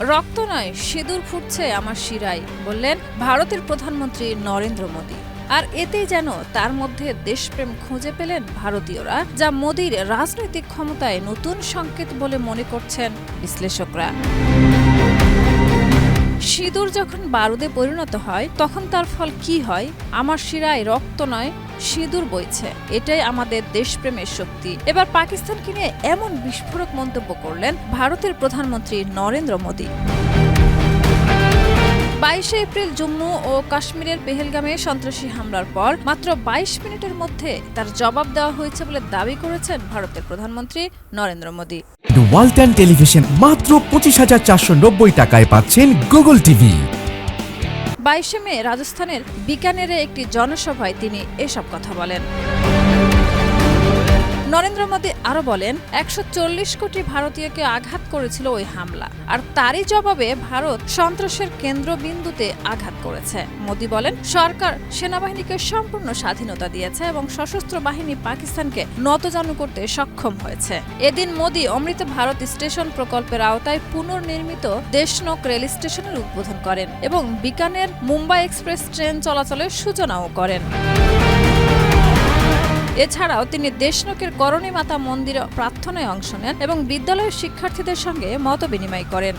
রক্ত নয়, সিঁদুর ফুটছে আমার শিরায়, বললেন ভারতের প্রধানমন্ত্রী নরেন্দ্র মোদী। আর এতেই যেন তার মধ্যে দেশপ্রেম খুঁজে পেলেন ভারতীয়রা, যা মোদীর রাজনৈতিক ক্ষমতায় নতুন সংকেত বলে মনে করছেন বিশ্লেষকরা। সিঁদুর যখন বারুদে পরিণত হয়, তখন তার ফল কি হয়? আমার শিরায় রক্ত নয় সিঁদুর বইছে। এটাই আমাদের দেশপ্রেমের শক্তি। এবার পাকিস্তানকে নিয়ে এমন বিস্ফোরক মন্তব্য করলেন ভারতের প্রধানমন্ত্রী নরেন্দ্র মোদী। বাইশে এপ্রিল জম্মু ও কাশ্মীরের পেহেলগামে সন্ত্রাসী হামলার পর মাত্র বাইশ মিনিটের মধ্যে তার জবাব দেওয়া হয়েছে বলে দাবি করেছেন ভারতের প্রধানমন্ত্রী নরেন্দ্র মোদী। ওয়ালটন টেলিভিশন মাত্র পঁচিশ হাজার চারশো নব্বই টাকায় পাচ্ছেন গুগল টিভি। বাইশে মে রাজস্থানের বিকানেরে একটি জনসভায় তিনি এসব কথা বলেন। নরেন্দ্র মোদী আরও বলেন, একশো চল্লিশ কোটি ভারতীয়কে আঘাত করেছিল ওই হামলা। আর তারই জবাবে ভারত সন্ত্রাসের কেন্দ্রবিন্দুতে আঘাত করেছে। মোদী বলেন, সরকার সেনাবাহিনীকে সম্পূর্ণ স্বাধীনতা দিয়েছে এবং সশস্ত্র বাহিনী পাকিস্তানকে নতজানু করতে সক্ষম হয়েছে। এদিন মোদী অমৃত ভারত স্টেশন প্রকল্পের আওতায় পুনর্নির্মিত দেশনক রেল স্টেশনের উদ্বোধন করেন এবং বিকানের মুম্বাই এক্সপ্রেস ট্রেন চলাচলের সূচনাও করেন। এছাড়াও তিনি দেশনকের করণী মাতা মন্দিরে প্রার্থনায় অংশ নেন এবং বিদ্যালয়ের শিক্ষার্থীদের সঙ্গে মত বিনিময় করেন।